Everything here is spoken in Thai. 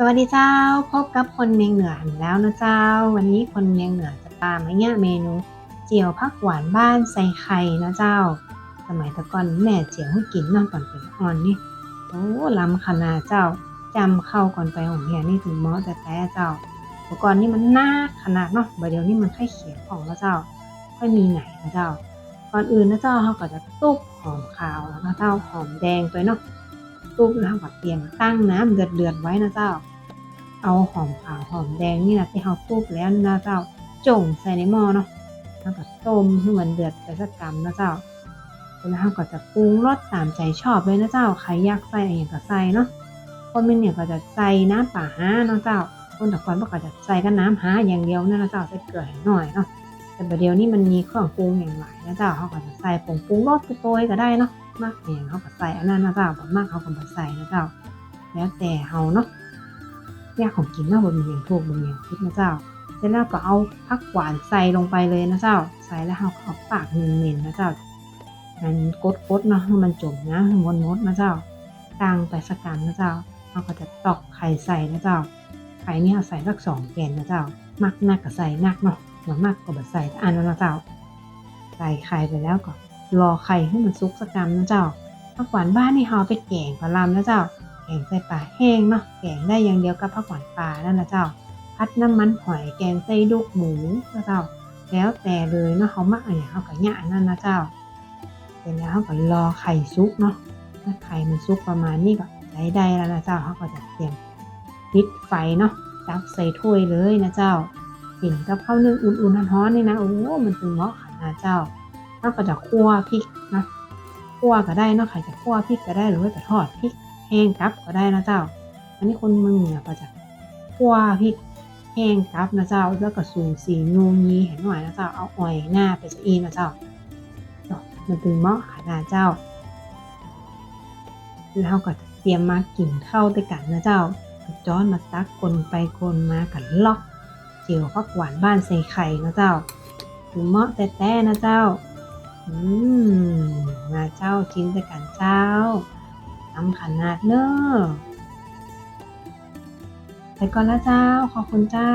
สวัสดีเจ้า พบกับคนเมียงเหนืออีกแล้วนะเจ้า วันนี้คนเมียงเหนือจะตามมาเนี่ยเมนูเจียวผักหวานบ้านใส่ไข่นะเจ้า สมัยตะก่อนแม่เจียวให้กินนองตอนเป็นอ่อนนี่โอ้ล้ำขนาดเจ้าจำเข้าก่อนไปของเฮียนี่ถึงมอแต่แต่เจ้าต่ก่อนนี่มันน่าขนาดเนาะบเดี๋ยวนี้มันค่อยเขียวของแล้วเจ้า ค่อยมีไหนนะเจ้าก่อนอื่นนะเจ้าเขาก็จะตุบหอมขาวแล้วก็เจ้าหอมแดงไปเนาะ ตุบแล้วเขาก็เตรียมตั้งน้ำเดือดเดือดๆไว้นะเจ้า เอาหอมขาวหอมแดงนี่นะที่เขาตุบแล้วนะเจ้าจงใส่ในหม้อเนาะแล้วก็ต้มให้มันเดือดไปสักกำนะเจ้าแล้วเขาก็จะปรุงรสตามใจชอบเลยนะเจ้าใครอยากใส่อะไรก็ใส่เนาะคนเป็นเนี่ยก็จะใส่น้ำป่าห้าเนาะเจ้าคนแต่ก่อนก่อนจะใส่กันน้ำห้าอย่างเดียวนั่นนะเจ้าใส่เกลือหน่อยเนาะแต่ประเดี๋ยวนี้มันมีเครื่องปรุงอย่างหลายนะเจ้าเขาก็จะใส่ผงปรุงรสไปโตัวก็ได้เนาะ มากอย่างเขาก็ใส่อันนั้นนะเจ้าบ่มากเขาก็บ่ใส่นะเจ้า แล้วแต่เฮาเนาะยากของกินเนาะบ่มีอย่างถูกบ่มีอย่างผิดนะเจ้า เสร็จแล้วก็เอาผักหวานใส่ลงไปเลยนะเจ้า ใส่แล้วเขาก็เอาปากเน้นๆนะเจ้า มันกดๆเนาะให้มันจมนะให้มันดนะเจ้าตั้งไปสักกันนะเจ้าเขาก็จะตอกไข่ใส่นะเจ้า ไข่นี่เอาใส่สักสองแกนนะเจ้า มักนักก็ใส่นักเนาะหลังมากก็บดใส่อันนั้นนะเจ้า ใส่ไข่ไปแล้วก็ รอไข่ให้มันซุกสักกำนะเจ้าผักหวานบ้านนี่เฮาไปแกงปลาลำนะเจ้า แกงใส่ปลาแห้งเนาะ แกงได้อย่างเดียวกับผักหวานปลานั่นนะเจ้า พัดน้ำมันหอยแกงใส่ดุกหมูนะเจ้า แล้วแต่เลยเนาะเขามักอะไรเขาก็ยะนั่นนะเจ้าเสร็จแล้วเขาก็รอไข่ซุกเนาะถ้าไข่มันซุกประมาณนี้ก็ใช้ได้แล้วนะเจ้าเขาก็จะเตรียมปิดไฟเนาะตักใส่ถ้วยเลยนะเจ้ากินกับข้าวนึ่งอุ่นๆร้อนๆนี่นะโอ้มันถึงเหมาะขนาดเจ้า เราก็จะคั่วพริกนะคั่วก็ได้นาะใครจะคั่วพริกก็ได้หรือว่าจะทอดพริกแห้งกับก็ได้นะเจ้า อันนี้คนเมืองเหนือก็จะคั่วพริกแห้งกับนะเจ้าแล้วก็สูงสีนูนีเห็นหน่อยนะเจ้าเอาอ่อยหน้าไปจะอีนะเจ้ามันถึงเหมาะขนาดเจ้า แล้วเราก็เตรียมมากินข้าวด้วยกันนะเจ้าจ้อนมาตักคนไปคนมากันล็อกเจียวผักหวานบ้านใส่ไข่นะเจ้าถึงเมาะแต่แต่นะเจ้า อืมมาเจ้ากินแต่กันเจ้าทำขนาดเนอะไปก่อนละเจ้า ขอบคุณเจ้า